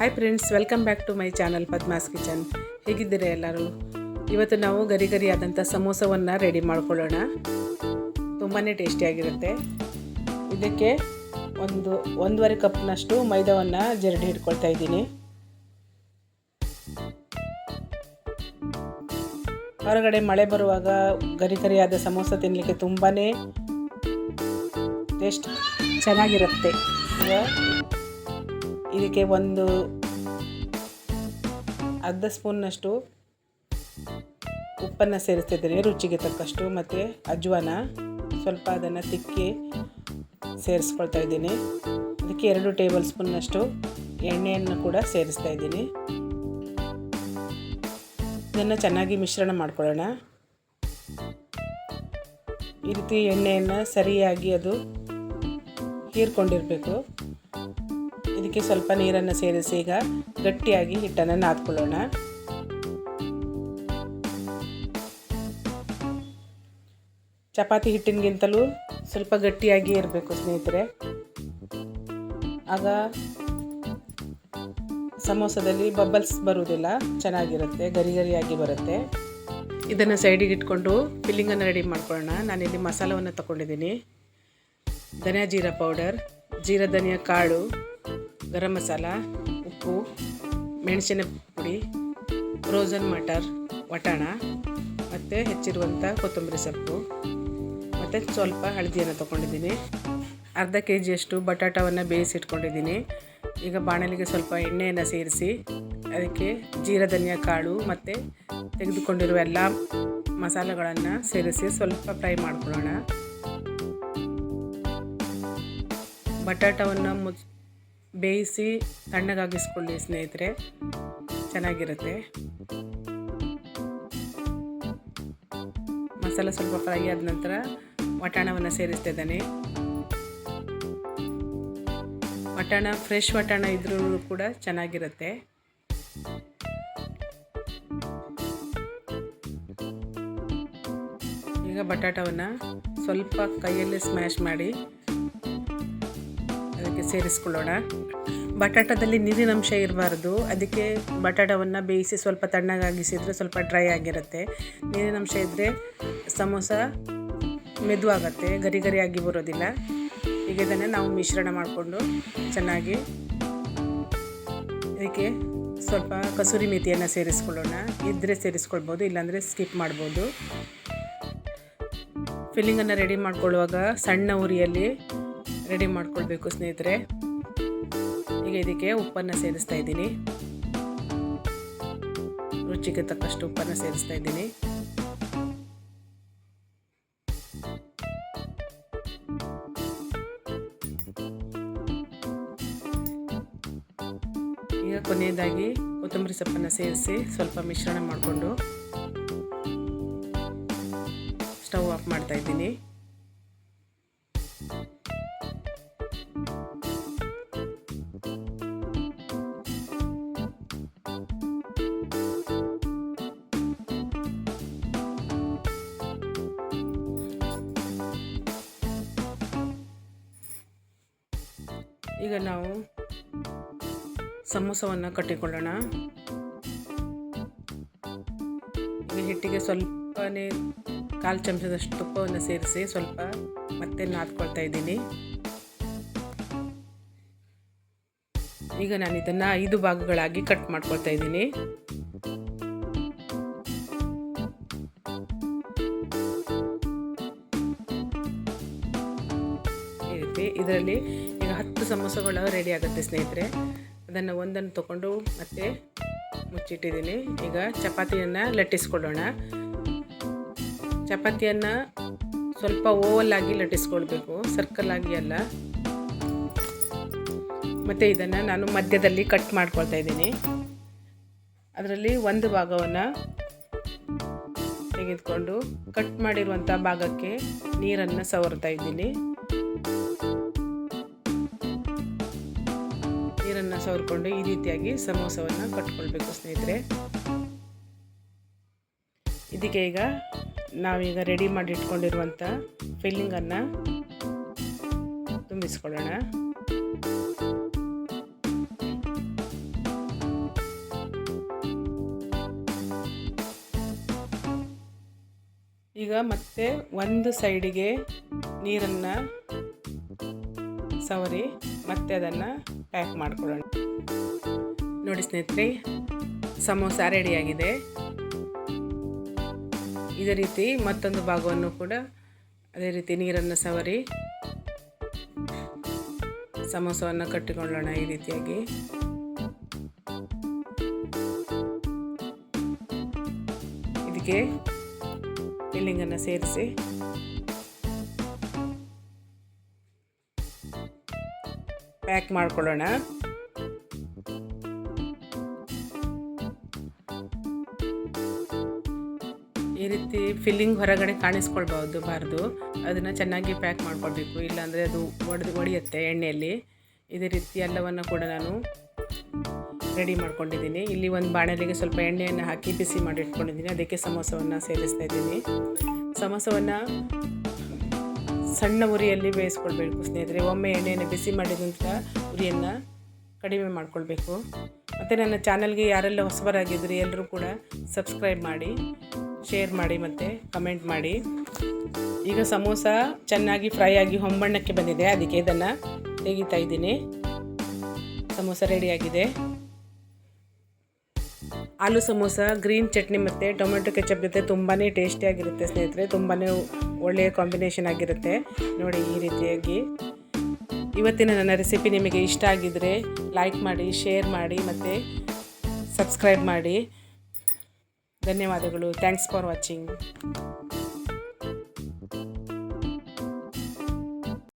Hi friends welcome back to my channel Padma's kitchen ಹೇಗಿದ್ದೀರಾ ಎಲ್ಲರೂ? ಇವತ್ತು ನಾವು ಗರಿ ಗರಿ ಸಮೋಸವನ್ನು ರೆಡಿ ಮಾಡ್ಕೊಳ್ಳೋಣ. ತುಂಬಾ ಟೇಸ್ಟಿಯಾಗಿರುತ್ತೆ ಇದಕ್ಕೆ ಒಂದು, ಒಂದೂವರೆ ಕಪ್ನಷ್ಟು ಮೈದಾವನ್ನು ಜರಡಿ ಹಿಡ್ಕೊಳ್ತಾ ಇದ್ದೀನಿ. ಹೊರಗಡೆ ಮಳೆ ಬರುವಾಗ ಗರಿ ಗರಿಯಾದ ಸಮೋಸ ತಿನ್ನಲಿಕ್ಕೆ ತುಂಬಾ ಟೇಸ್ಟ್ ಚೆನ್ನಾಗಿರುತ್ತೆ. ಇದಕ್ಕೆ ಒಂದು ಅರ್ಧ ಸ್ಪೂನ್ನಷ್ಟು ಉಪ್ಪನ್ನು ಸೇರಿಸ್ತಿದ್ದೀನಿ, ರುಚಿಗೆ ತಕ್ಕಷ್ಟು ಮತ್ತು ಅಜ್ವಾನ, ಸ್ವಲ್ಪ ಅದನ್ನು ತಿಕ್ಕಿ ಸೇರಿಸ್ಕೊಳ್ತಾ ಇದ್ದೀನಿ. ಅದಕ್ಕೆ ಎರಡು ಟೇಬಲ್ ಸ್ಪೂನ್ನಷ್ಟು ಎಣ್ಣೆಯನ್ನು ಕೂಡ ಸೇರಿಸ್ತಾ ಇದ್ದೀನಿ. ಇದನ್ನು ಚೆನ್ನಾಗಿ ಮಿಶ್ರಣ ಮಾಡ್ಕೊಳ್ಳೋಣ. ಈ ರೀತಿ ಎಣ್ಣೆಯನ್ನು ಸರಿಯಾಗಿ ಅದು ಹೀರ್ಕೊಂಡಿರಬೇಕು. ಇದಕ್ಕೆ ಸ್ವಲ್ಪ ನೀರನ್ನು ಸೇರಿಸಿ ಈಗ ಗಟ್ಟಿಯಾಗಿ ಹಿಟ್ಟನ್ನು ನಾದ್ಕೊಳ್ಳೋಣ. ಚಪಾತಿ ಹಿಟ್ಟಿನಗಿಂತಲೂ ಸ್ವಲ್ಪ ಗಟ್ಟಿಯಾಗಿ ಇರಬೇಕು ಸ್ನೇಹಿತರೆ. ಆಗ ಸಮೋಸದಲ್ಲಿ ಬಬಲ್ಸ್ ಬರುವುದಿಲ್ಲ, ಚೆನ್ನಾಗಿರುತ್ತೆ, ಗರಿ ಗರಿಯಾಗಿ ಬರುತ್ತೆ. ಇದನ್ನು ಸೈಡಿಗೆ ಇಟ್ಕೊಂಡು ಫಿಲ್ಲಿಂಗನ್ನು ರೆಡಿ ಮಾಡ್ಕೊಳ್ಳೋಣ. ನಾನಿಲ್ಲಿ ಮಸಾಲವನ್ನು ತಗೊಂಡಿದ್ದೀನಿ. ಧನಿಯಾ ಜೀರಾ ಪೌಡರ್, ಜೀರಾ ಧನಿಯಾ ಕಾಳು ಗರಂ ಮಸಾಲ, ಉಪ್ಪು, ಮೆಣಸಿನ ಪುಡಿ ಫ್ರೋಝನ್ ಮಟರ್ ವಟಾಣ ಮತ್ತು ಹೆಚ್ಚಿರುವಂಥ ಕೊತ್ತಂಬರಿ ಸೊಪ್ಪು. ಮತ್ತು ಸ್ವಲ್ಪ ಹಳದಿಯನ್ನು ತೊಗೊಂಡಿದ್ದೀನಿ. ಅರ್ಧ ಕೆ ಜಿಯಷ್ಟು ಬಟಾಟವನ್ನು ಬೇಯಿಸಿಟ್ಕೊಂಡಿದ್ದೀನಿ. ಈಗ ಬಾಣಲಿಗೆ ಸ್ವಲ್ಪ ಎಣ್ಣೆಯನ್ನು ಸೇರಿಸಿ, ಅದಕ್ಕೆ ಜೀರಧನ್ಯ ಧನಿಯಾ ಕಾಳು ಮತ್ತು ತೆಗೆದುಕೊಂಡಿರುವ ಎಲ್ಲ ಮಸಾಲೆಗಳನ್ನು ಸೇರಿಸಿ ಸ್ವಲ್ಪ ಫ್ರೈ ಮಾಡ್ಕೊಳ್ಳೋಣ. ಬಟಾಟವನ್ನು ಮುಚ್ ಬೇಯಿಸಿ ತಣ್ಣಗಾಗಿಸ್ಕೊಳ್ಳಿ ಸ್ನೇಹಿತರೆ. ಚೆನ್ನಾಗಿರುತ್ತೆ. ಮಸಾಲೆ ಸ್ವಲ್ಪ ಫ್ರೈ ಆದ ನಂತರ ವಟಾಣವನ್ನು ಸೇರಿಸ್ತಾ ಇದ್ದಾನೆ ವಟಾಣ, ಫ್ರೆಶ್ ವಟಾಣ ಇದ್ರೂ ಕೂಡ ಚೆನ್ನಾಗಿರುತ್ತೆ. ಈಗ ಬಟಾಟವನ್ನು ಸ್ವಲ್ಪ ಕೈಯಲ್ಲಿ ಸ್ಮ್ಯಾಶ್ ಮಾಡಿ ಸೇರಿಸ್ಕೊಳ್ಳೋಣ. ಬಟಾಟದಲ್ಲಿ ನೀರಿನಂಶ ಇರಬಾರ್ದು. ಅದಕ್ಕೆ ಬಟಾಟವನ್ನು ಬೇಯಿಸಿ ಸ್ವಲ್ಪ ತಣ್ಣಗಾಗಿಸಿದರೆ ಸ್ವಲ್ಪ ಡ್ರೈ ಆಗಿರುತ್ತೆ. ನೀರಿನಂಶ ಇದ್ದರೆ ಸಮೋಸ ಮೆದುವಾಗತ್ತೆ ಗರಿ ಗರಿಯಾಗಿ ಬರೋದಿಲ್ಲ. ಈಗ ಇದನ್ನು ನಾವು ಮಿಶ್ರಣ ಮಾಡಿಕೊಂಡು ಚೆನ್ನಾಗಿ ಇದಕ್ಕೆ ಸ್ವಲ್ಪ ಕಸೂರಿ ಮೆಥಿಯನ್ನು ಸೇರಿಸ್ಕೊಳ್ಳೋಣ. ಇದ್ದರೆ ಸೇರಿಸ್ಕೊಳ್ಬೋದು, ಇಲ್ಲಾಂದರೆ ಸ್ಕಿಪ್ ಮಾಡ್ಬೋದು. ಫಿಲ್ಲಿಂಗನ್ನು ರೆಡಿ ಮಾಡ್ಕೊಳ್ಳುವಾಗ ಸಣ್ಣ ಉರಿಯಲ್ಲಿ ರೆಡಿ ಮಾಡ್ಕೊಳ್ಬೇಕು ಸ್ನೇಹಿತರೆ. ಈಗ ಇದಕ್ಕೆ ಉಪ್ಪನ್ನು ಸೇರಿಸ್ತಾ ಇದ್ದೀನಿ. ರುಚಿಗೆ ತಕ್ಕಷ್ಟು ಉಪ್ಪನ್ನು ಸೇರಿಸ್ತಾ ಇದ್ದೀನಿ. ಈಗ ಕೊನೆಯದಾಗಿ ಕೊತ್ತಂಬರಿ ಸೊಪ್ಪನ್ನು ಸೇರಿಸಿ ಸ್ವಲ್ಪ ಮಿಶ್ರಣ ಮಾಡಿಕೊಂಡು ಸ್ಟವ್ ಆಫ್ ಮಾಡ್ತಾ ಇದ್ದೀನಿ. ಈಗ ನಾವು ಸಮೋಸವನ್ನು ಕಟ್ಟಿಕೊಳ್ಳೋಣ. ಹಿಟ್ಟಿಗೆ ಸ್ವಲ್ಪನೇ ಕಾಲು ಚಮಚದಷ್ಟು ತುಪ್ಪವನ್ನು ಸೇರಿಸಿ ಸ್ವಲ್ಪ ಮತ್ತೆ ನಾದ್ಕೊಳ್ತಾ ಇದ್ದೀನಿ. ಈಗ ನಾನು ಇದನ್ನು ಐದು ಭಾಗಗಳಾಗಿ ಕಟ್ ಮಾಡ್ಕೊಳ್ತಾ ಇದ್ದೀನಿ. ಇದರಲ್ಲಿ ಹತ್ತು ಸಮೋಸಗಳು ರೆಡಿ ಆಗುತ್ತೆ ಸ್ನೇಹಿತರೆ. ಅದನ್ನು ಒಂದನ್ನು ತಗೊಂಡು ಮತ್ತೆ ಮುಚ್ಚಿಟ್ಟಿದ್ದೀನಿ. ಈಗ ಚಪಾತಿಯನ್ನು ಲಟ್ಟಿಸ್ಕೊಳ್ಳೋಣ ಚಪಾತಿಯನ್ನು ಸ್ವಲ್ಪ ಓವಲ್ ಆಗಿ ಲಟ್ಟಿಸ್ಕೊಳ್ಬೇಕು ಸರ್ಕಲ್ ಆಗಿ ಅಲ್ಲ. ಮತ್ತು ಇದನ್ನು ನಾನು ಮಧ್ಯದಲ್ಲಿ ಕಟ್ ಮಾಡ್ಕೊಳ್ತಾ ಇದ್ದೀನಿ. ಅದರಲ್ಲಿ ಒಂದು ಭಾಗವನ್ನು ತೆಗೆದುಕೊಂಡು ಕಟ್ ಮಾಡಿರುವಂಥ ಭಾಗಕ್ಕೆ ನೀರನ್ನು ಸವರ್ತಾ ಇದ್ದೀನಿ. ಸವರ್ಕೊಂಡು ಈ ರೀತಿಯಾಗಿ ಸಮೋಸವನ್ನು ಕಟ್ಕೊಳ್ಬೇಕು ಸ್ನೇಹಿತರೆ. ಇದಕ್ಕೆ ಈಗ ನಾವೀಗ ರೆಡಿ ಮಾಡಿ ಇಟ್ಕೊಂಡಿರುವಂಥ ಫಿಲ್ಲಿಂಗನ್ನು ತುಂಬಿಸ್ಕೊಳ್ಳೋಣ. ಈಗ ಮತ್ತೆ ಒಂದು ಸೈಡಿಗೆ ನೀರನ್ನು ಸವರಿ. ಮತ್ತೆ ಅದನ್ನು ಪ್ಯಾಕ್ ಮಾಡ್ಕೊಳ್ಳೋಣ. ನೋಡಿ ಸ್ನೇಹಿತರೆ, ಸಮೋಸ ರೆಡಿಯಾಗಿದೆ ಇದೇ ರೀತಿ ಮತ್ತೊಂದು ಭಾಗವನ್ನು ಕೂಡ ಅದೇ ರೀತಿ ನೀರನ್ನು ಸವರಿ ಸಮೋಸವನ್ನು ಕಟ್ಟಿಕೊಳ್ಳೋಣ ಈ ರೀತಿಯಾಗಿ. ಇದಕ್ಕೆ ಫಿಲ್ಲಿಂಗನ್ನು ಸೇರಿಸಿ. ಪ್ಯಾಕ್ ಮಾಡ್ಕೊಳ್ಳೋಣ. ಈ ರೀತಿ ಫಿಲ್ಲಿಂಗ್ ಹೊರಗಡೆ ಕಾಣಿಸ್ಕೊಳ್ಬಾರ್ದು, ಬಾರ್ದು. ಅದನ್ನು ಚೆನ್ನಾಗಿ ಪ್ಯಾಕ್ ಮಾಡ್ಕೊಳ್ಬೇಕು. ಇಲ್ಲಾಂದರೆ ಅದು ಒಡೆದು ಒಡೆಯುತ್ತೆ ಎಣ್ಣೆಯಲ್ಲಿ. ಇದೇ ರೀತಿ ಎಲ್ಲವನ್ನು ಕೂಡ ನಾನು ರೆಡಿ ಮಾಡ್ಕೊಂಡಿದ್ದೀನಿ. ಇಲ್ಲಿ ಒಂದು ಬಾಣಲಿಗೆ ಸ್ವಲ್ಪ ಎಣ್ಣೆಯನ್ನು ಹಾಕಿ ಬಿಸಿ ಮಾಡಿ ಇಟ್ಕೊಂಡಿದ್ದೀನಿ ಅದಕ್ಕೆ ಸಮೋಸವನ್ನು ಸೇರಿಸ್ತಾ ಇದ್ದೀನಿ. ಸಮೋಸವನ್ನು ಸಣ್ಣ ಉರಿಯಲ್ಲಿ ಬೇಯಿಸ್ಕೊಳ್ಬೇಕು ಸ್ನೇಹಿತರೆ. ಒಮ್ಮೆ ಎಣ್ಣೆಯನ್ನು ಬಿಸಿ ಮಾಡಿದ ನಂತರ ಉರಿಯನ್ನು ಕಡಿಮೆ ಮಾಡಿಕೊಳ್ಬೇಕು. ಮತ್ತು ನನ್ನ ಚಾನಲ್ಗೆ ಯಾರೆಲ್ಲ ಹೊಸಬರಾಗಿದ್ದರೆ ಎಲ್ಲರೂ ಕೂಡ ಸಬ್ಸ್ಕ್ರೈಬ್ ಮಾಡಿ, ಶೇರ್ ಮಾಡಿ ಮತ್ತು ಕಮೆಂಟ್ ಮಾಡಿ. ಈಗ ಸಮೋಸ ಚೆನ್ನಾಗಿ ಫ್ರೈ ಆಗಿ ಹೊಂಬಣ್ಣಕ್ಕೆ ಬಂದಿದೆ. ಅದಕ್ಕೆ ಇದನ್ನು ತೆಗಿತಾ ಇದ್ದೀನಿ. ಸಮೋಸ ರೆಡಿಯಾಗಿದೆ ಆಲೂ ಸಮೋಸ, ಗ್ರೀನ್ ಚಟ್ನಿ ಮತ್ತು ಟೊಮೆಟೊ ಕೆಚಪ್ ಜೊತೆ ತುಂಬಾ ಟೇಸ್ಟಿಯಾಗಿರುತ್ತೆ ಸ್ನೇಹಿತರೆ. ತುಂಬಾ ಒಳ್ಳೆಯ ಕಾಂಬಿನೇಷನ್ ಆಗಿರುತ್ತೆ. ನೋಡಿ ಈ ರೀತಿಯಾಗಿ. ಇವತ್ತಿನ ನನ್ನ ರೆಸಿಪಿ ನಿಮಗೆ ಇಷ್ಟ ಆಗಿದ್ದರೆ ಲೈಕ್ ಮಾಡಿ ಶೇರ್ ಮಾಡಿ ಮತ್ತು ಸಬ್ಸ್ಕ್ರೈಬ್ ಮಾಡಿ. ಧನ್ಯವಾದಗಳು. Thanks for watching